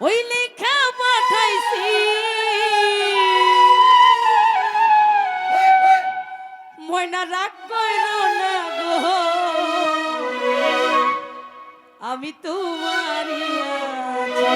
ওই লেখা পাঠাইছি ময়না রাগ কইল না গো আমি তোমারি আছি।